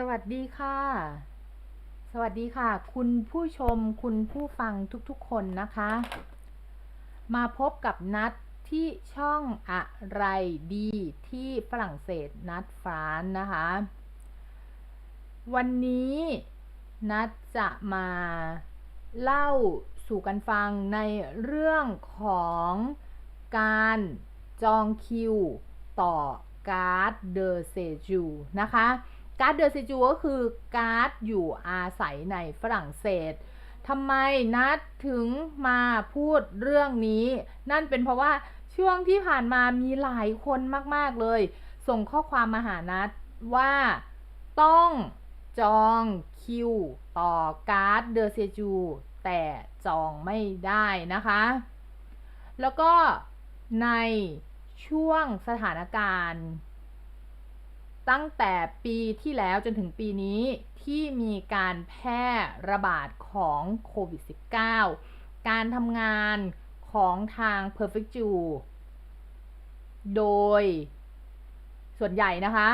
สวัสดีค่ะ สวัสดีค่ะ คุณผู้ชมคุณผู้ฟังทุกๆคนนะคะ มาพบกับนัดที่ช่องอะไรดีที่ฝรั่งเศสนัดฟรานนะคะ วันนี้นัดจะมาเล่าสู่กันฟังในเรื่องของการจองคิวต่อการ์ดเดอเซจูนะคะ การ์ดเดอเซจูก็คือการ์ดอยู่อาศัยในฝรั่งเศสทำไมนัดถึงมาพูดเรื่องนี้ นั่นเป็นเพราะว่าช่วงที่ผ่านมามีหลายคนมาก ๆ เลย ส่งข้อความมาหานัดว่าต้องจองคิวต่อการ์ดเดอเซจูแต่จองไม่ได้นะคะ แล้วก็ในช่วงสถานการณ์ ตั้งแต่ปีที่แล้วจนถึงปีนี้ที่มีการแพร่ระบาดของโควิด -19 การทำงานของทาง Perfect Ju โดยส่วนใหญ่นะคะ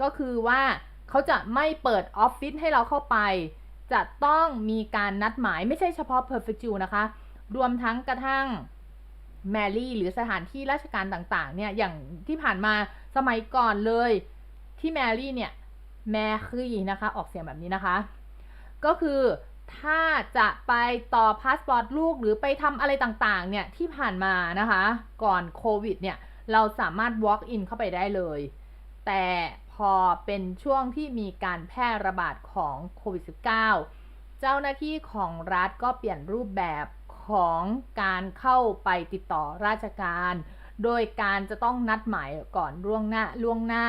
ก็คือว่าเขาจะไม่เปิดออฟฟิศให้เราเข้าไป จะต้องมีการนัดหมายไม่ใช่เฉพาะ Perfect Ju นะคะ รวมทั้งกระทั่งแมรี่หรือสถานที่ราชการต่างๆเนี่ยอย่างที่ผ่านมาสมัยก่อนเลย ที่แมรี่เนี่ยแมคือนะคะออกเสียงแบบนี้นะคะ ก็คือถ้าจะไปต่อพาสปอร์ตลูกหรือไปทำอะไรต่างๆเนี่ยที่ผ่านมานะคะ ก่อนโควิดเนี่ยเราสามารถ walk in เข้าไปได้เลย แต่พอเป็นช่วงที่มีการแพร่ระบาดของโควิด -19 เจ้าหน้าที่ของรัฐก็เปลี่ยนรูปแบบของการเข้าไปติดต่อราชการ โดยการจะต้องนัดหมายก่อนล่วงหน้าล่วงหน้า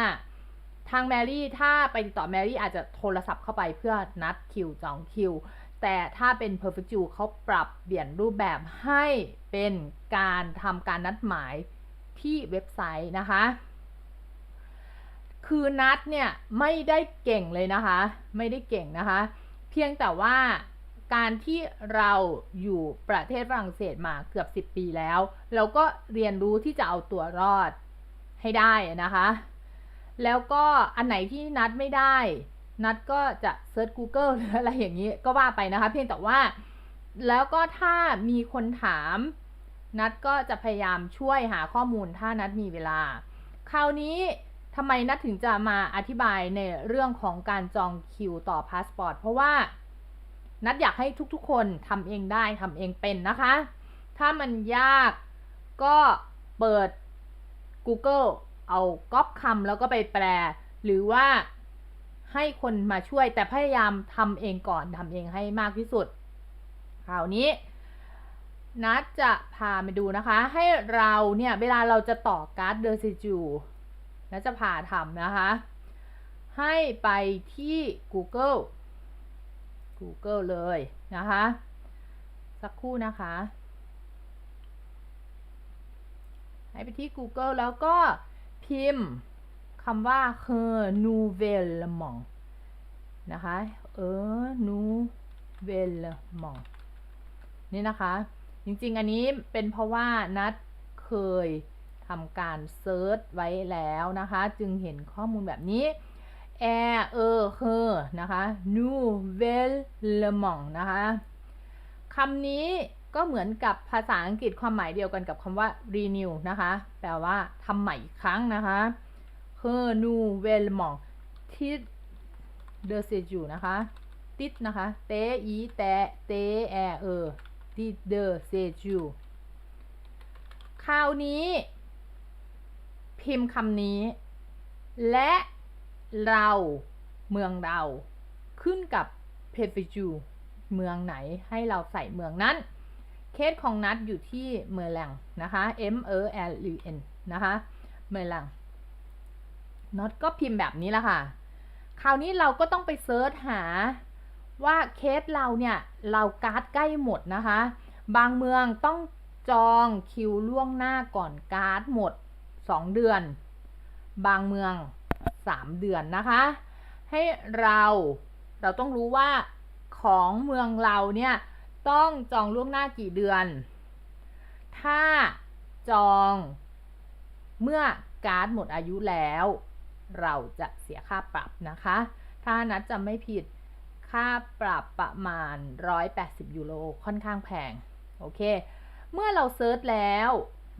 ทางแมรี่ถ้าไปติดต่อแมรี่อาจจะโทรศัพท์เข้าไปเพื่อนัดคิวจองคิว แต่ถ้าเป็น Perfect Ju เขาปรับเปลี่ยนรูปแบบให้เป็นการทำการนัดหมายที่เว็บไซต์นะคะ คือนัดเนี่ยไม่ได้เก่งเลยนะคะ ไม่ได้เก่งนะคะ เพียงแต่ว่าการที่เราอยู่ประเทศฝรั่งเศสมาเกือบ 10 ปีแล้ว เราก็เรียนรู้ที่จะเอาตัวรอดให้ได้นะคะ แล้วก็อันไหนที่นัดไม่ได้ นัดก็จะเซิร์ช Google หรืออะไรอย่างนี้ก็ว่าไปนะคะ เพียงแต่ว่า แล้วก็ถ้ามีคนถาม นัดก็จะพยายามช่วยหาข้อมูลถ้านัดมีเวลา คราวนี้ทำไมนัดถึงจะมาอธิบายในเรื่องของการจองคิวต่อพาสปอร์ตเพราะว่านัดอยากให้ทุกๆ คนทำเองได้ทำเองเป็นนะคะ ถ้ามันยากก็เปิด Google เอาก๊อปคำแล้วก็ไปแปล หรือว่าให้คนมาช่วยแต่พยายามทำเองก่อนทำเองให้มากที่สุดคราวนี้นัดจะพาไปดูนะคะ ให้เราเนี่ย เวลาเราจะต่อการ์ดเดอร์ซิจูนัดจะพาทำนะคะ ให้ไปที่ Google Google เลยนะคะ สักครู่นะคะ ให้ไปที่ Google แล้วก็ พิมพ์คำว่า h e nouvellement นะคะ เออ nouvellement นี่นะคะ จริงๆ อันนี้เป็นเพราะว่านัดเคยทำการเซิร์ชไว้แล้วนะคะ จึงเห็นข้อมูลแบบนี้แอร์เออเฮอนะคะ nouvellement นะคะคำนี้ ก็เหมือนกับภาษาอังกฤษความหมายเดียวกันกับคำว่า renew นะคะ แปลว่าทำใหม่อีกครั้งนะคะ h e nouvellement ที่ de s e j o u นะคะ ติดนะคะ เตอีแตเตแอเออติด de s e j o u คราวนี้ พิมพ์คำนี้ และเราเมืองเรา ขึ้นกับเพฟิจูเมืองไหนให้เราใส่เมืองนั้น เคสของนัดอยู่ที่เมอร์แลงนะคะ M E L U N นะคะ เมอร์แลงน็อตก็พิมพ์แบบนี้ละค่ะ คราวนี้เราก็ต้องไปเซิร์ชหาว่าเคสเราเนี่ย เราการ์ดใกล้หมดนะคะ บางเมืองต้องจองคิวล่วงหน้าก่อนการ์ดหมด 2 เดือน บางเมือง 3 เดือนนะคะ ให้เราเราต้องรู้ว่าของเมืองเราเนี่ย ต้องจองล่วงหน้ากี่เดือน ถ้าจองเมื่อการ์ดหมดอายุแล้ว เราจะเสียค่าปรับนะคะ ถ้านัดจะไม่ผิดค่าปรับประมาณ 180 ยูโรค่อนข้างแพง โอเค เมื่อเราเซิร์ชแล้ว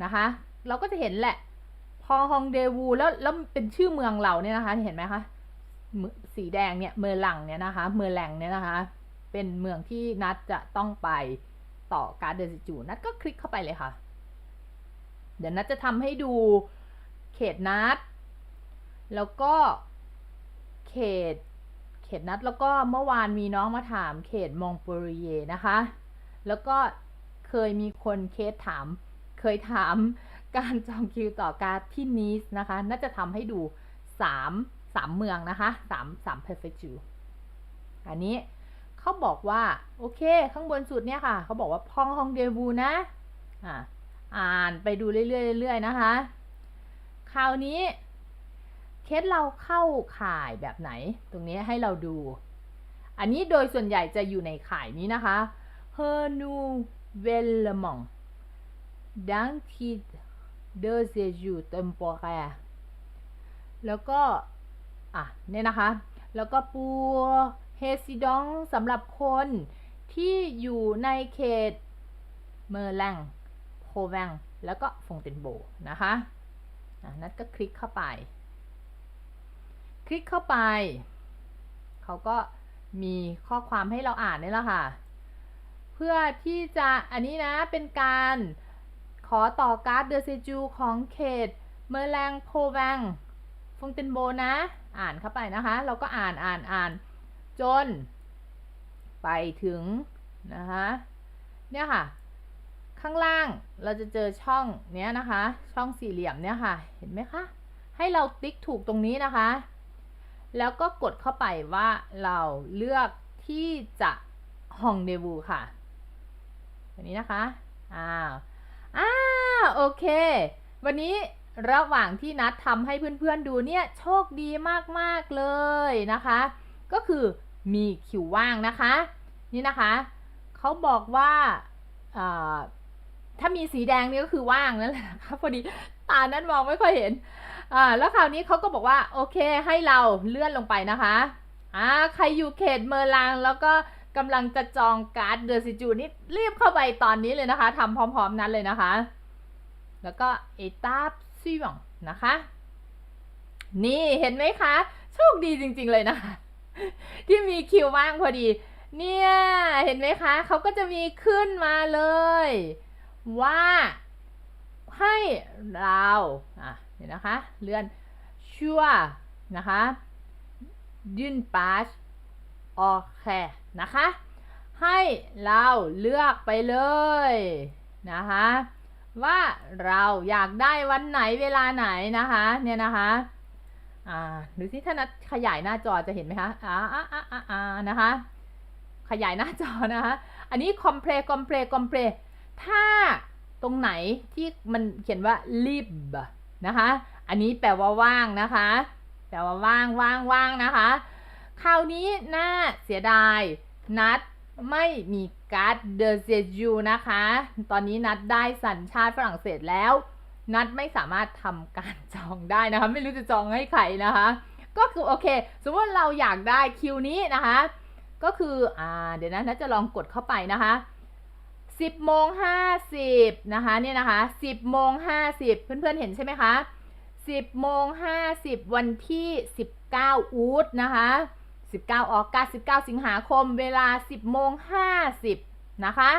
นะคะ เราก็จะเห็นแหละ พอฮองเดวูแล้วแล้วเป็นชื่อเมืองเราเนี่ยนะคะ เห็นไหมคะ สีแดงเนี่ย เมอร์ลังเนี่ยนะคะ เมอร์แลงเนี่ยนะคะ เป็นเมืองที่นัดจะต้องไปต่อการเดินสิจูนัดก็คลิกเข้าไปเลยค่ะ เดี๋ยวนัดจะทำให้ดูเขตนัด แล้วก็เขต เขตนัดแล้วก็เมื่อวานมีน้องมาถามเขตมองโปรีเยนะคะ แล้วก็เคยมีคนเคสถาม เคยถามการจองคิวต่อการที่นีสนะคะ น่าจะทำให้ดูสามสามเมืองนะคะสามสาม perfect Jew อันนี้ เขาบอกว่า โอเค ข้างบนสุดเนี่ยค่ะ เขาบอกว่าพองฮองเดวูนะ อ่าอ่านไปดูเรื่อยๆๆนะคะ คราวนี้ เคสเราเข้าข่ายแบบไหน ตรงนี้ให้เราดู อันนี้โดยส่วนใหญ่จะอยู่ในข่ายนี้นะคะ h e r n o v e l e m e n t d'un titre de séjour temporaire แล้วก็ อะ เนี่ยนะคะ แล้วก็ปัว เฮซิดองสำหรับคนที่อยู่ในเขตเมอร์แลงโพแวงแล้วก็ฟงเตนโบนะคะอ่นัดก็คลิกเข้าไป คลิกเข้าไป เขาก็มีข้อความให้เราอ่านนี่แหละค่ะ เพื่อที่จะอันนี้นะเป็นการขอต่อการ์ดเดอเซจูของเขตเมอร์แลงโพแวงฟงเตนโบนะ อ่านเข้าไปนะคะ เราก็อ่านอ่านอ่าน จน ไปถึงนะคะเนี่ยค่ะ ข้างล่างเราจะเจอช่องเนี้ยนะคะ ช่องสี่เหลี่ยมเนี่ยค่ะ เห็นไหมคะ ให้เราติ๊กถูกตรงนี้นะคะ แล้วก็กดเข้าไปว่าเราเลือกที่จะฮองเดวูค่ะแบบนี้นะคะอ้าวอ้าโอเค วันนี้ระหว่างที่นัดทำให้เพื่อนๆดูเนี่ย โชคดีมากๆเลยนะคะ ก็คือ มีคิวว่างนะคะ นี่นะคะเขาบอกว่าถ้ามีสีแดงนี่ก็คือว่างนั่นแหละนะคะพอดีตานั้นมองไม่ค่อยเห็นอ่าแล้วคราวนี้เขาก็บอกว่าโอเคให้เราเลื่อนลงไปนะคะอ่าใครอยู่เขตเมอร์ลางแล้วก็กำลังจะจองการ์ดเดอร์ซิจูนี่รีบเข้าไปตอนนี้เลยนะคะทำพร้อมๆนั้นเลยนะคะ แล้วก็เอตาบซิวงนะคะ นี่เห็นไหมคะ โชคดีจริงๆเลยนะคะ ที่มีคิวว่างพอดี เนี่ยเห็นไหมคะเขาก็จะมีขึ้นมาเลย ว่าให้เราอะเดี๋ยวนะคะ เลื่อนชัวนะคะดินปาชโอเคนะคะ ให้เราเลือกไปเลยนะคะว่าเราอยากได้วันไหนเวลาไหนนะคะเนี่ยนะคะ อ่าดูสิถ้านัดขยายหน้าจอจะเห็นไหมคะอ่าอ่าอ่าอ่านะคะ ขยายหน้าจอนะคะ อันนี้คอมเพลคอมเพลคอมเพลถ้าตรงไหนที่มันเขียนว่า lib นะคะ อันนี้แปลว่าว่างนะคะ แปลว่าว่างว่างว่างนะคะ คราวนี้น่าเสียดาย นัดไม่มีการ์ดเดอเซจูนะคะ ตอนนี้นัดได้สัญชาติฝรั่งเศสแล้ว นัดไม่สามารถทำการจองได้นะคะ ไม่รู้จะจองให้ใครนะคะ ก็คือโอเค สมมติเราอยากได้คิวนี้นะคะ ก็คืออ่าเดี๋ยวนะนัดจะลองกดเข้าไปนะคะ10โมง50นะคะเนี่ยนะคะ10โมง50เพื่อนๆเห็นใช่ไหมคะ10โมง50วันที่19อูดนะคะ19ออกัส19สิงหาคม เวลา10โมง50นะคะ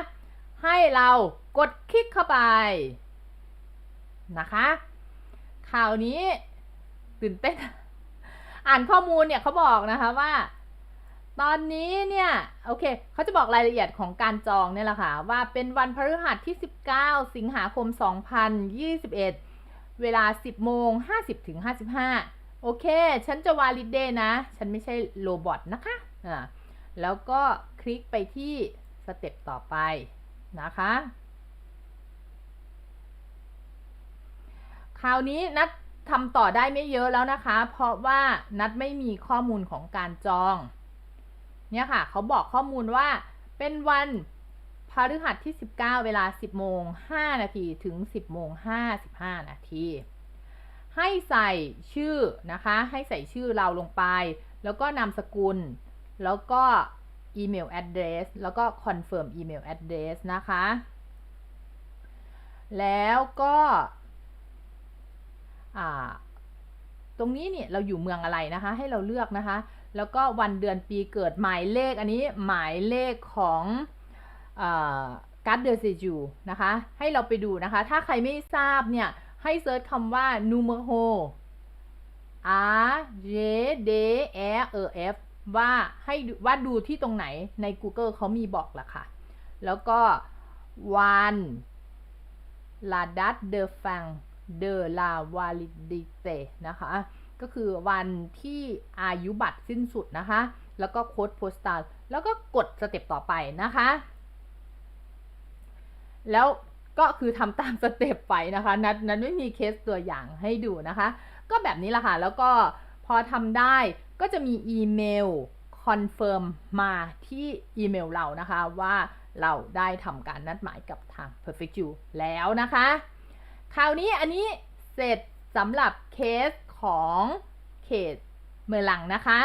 ให้เรากดคลิกเข้าไป นะคะ ข่าวนี้ตื่นเต้น อ่านข้อมูลเนี่ยเขาบอกนะคะว่า ตอนนี้เนี่ยโอเคเขาจะบอกรายละเอียดของการจองเนี่ยแหละค่ะว่าเป็นวันพฤหัสที่ 19 สิงหาคม 2021 เวลา 10โมง50ถึง55 โอเค ฉันจะวาลิดเดนะ ฉันไม่ใช่โรบอทนะคะอ่าแล้วก็คลิกไปที่สเต็ปต่อไปนะคะ คราวนี้นัดทำต่อได้ไม่เยอะแล้วนะคะ เพราะว่านัดไม่มีข้อมูลของการจอง เนี่ยค่ะ เขาบอกข้อมูลว่าเป็นวันพฤหัสที่ 19 เวลา 10โมง5นาทีถึง 10โมง55นาทีให้ใส่ชื่อนะคะ ให้ใส่ชื่อเราลงไป แล้วก็นามสกุล แล้วก็อีเมล address แล้วก็ confirm email address นะคะ แล้วก็ ตรงนี้เนี่ยเราอยู่เมืองอะไรนะคะ ให้เราเลือกนะคะ แล้วก็วันเดือนปีเกิดหมายเลขอันนี้หมายเลขของการ์ดเดอร์เซจูนะคะ ให้เราไปดูนะคะ ถ้าใครไม่ทราบเนี่ยให้เซิร์ชคำว่า numero R J D E R F ว่าให้ว่าดูที่ตรงไหนใน Google เขามีบอกละค่ะ แล้วก็วัน la date de fin de la validité นะคะ ก็คือวันที่อายุบัตรสิ้นสุดนะคะ แล้วก็โค้ดโพสต์แล้วก็กดสเต็ปต่อไปนะคะ แล้วก็คือทำตามสเต็ปไปนะคะ นัดนัดไม่มีเคสตัวอย่างให้ดูนะคะ ก็แบบนี้แหละค่ะ แล้วก็พอทำได้ก็จะมีอีเมลคอนเฟิร์มมาที่อีเมลเรานะคะว่าเราได้ทำการนัดหมายกับทาง Perfect You แล้วนะคะ คราวนี้อันนี้เสร็จสำหรับเคสของเขตเมืองหลังนะคะ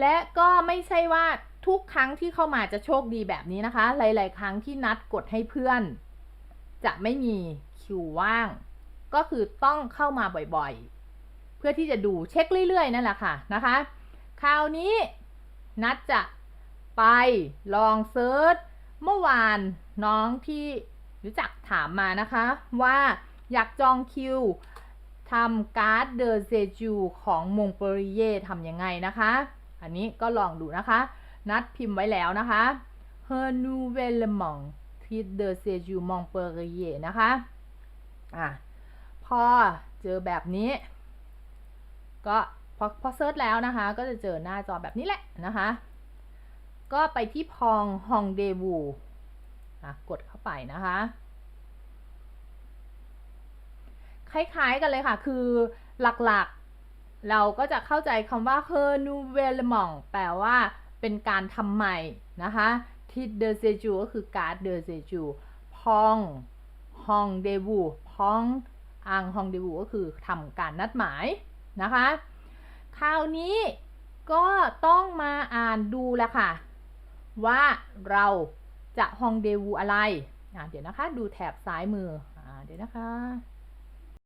และก็ไม่ใช่ว่าทุกครั้งที่เข้ามาจะโชคดีแบบนี้นะคะ หลาย ๆ ครั้งที่นัดกดให้เพื่อน จะไม่มีคิวว่าง ก็คือต้องเข้ามาบ่อยๆ เพื่อที่จะดูเช็คเรื่อย ๆ นั่นแหละค่ะนะคะ คราวนี้นัดจะไปลองเซิร์ชเมื่อวานน้องที่ รู้จักถามมานะคะว่าอยากจองคิวทำการ์ดเดอเซจูของมงเปรีเย่ทำยังไงนะคะ อันนี้ก็ลองดูนะคะ นัดพิมพ์ไว้แล้วนะคะ h e r n o u v e l m e n t ทีเดอเซจูมองเปรีเย่นะคะอะพอเจอแบบนี้ ก็พอพอเซิร์ชแล้วนะคะ ก็จะเจอหน้าจอแบบนี้แหละนะคะ ก็ไปที่พองฮองเดวู กดเข้าไปนะคะ คล้ายๆกันเลยค่ะ คือหลักๆ เราก็จะเข้าใจคำว่า h e r n o u v e l m e n t แปลว่าเป็นการทำใหม่นะคะ ที่เดอเซจูก็คือการ์ดเดอเซจูพองฮองเดวูพองอังฮองเดวูก็คือทำการนัดหมายนะคะ คราวนี้ก็ต้องมาอ่านดูแหละค่ะ ว่าเรา จะฮองเดวูอะไร เดี๋ยวนะคะ ดูแถบซ้ายมืออเดี๋ยวนะคะ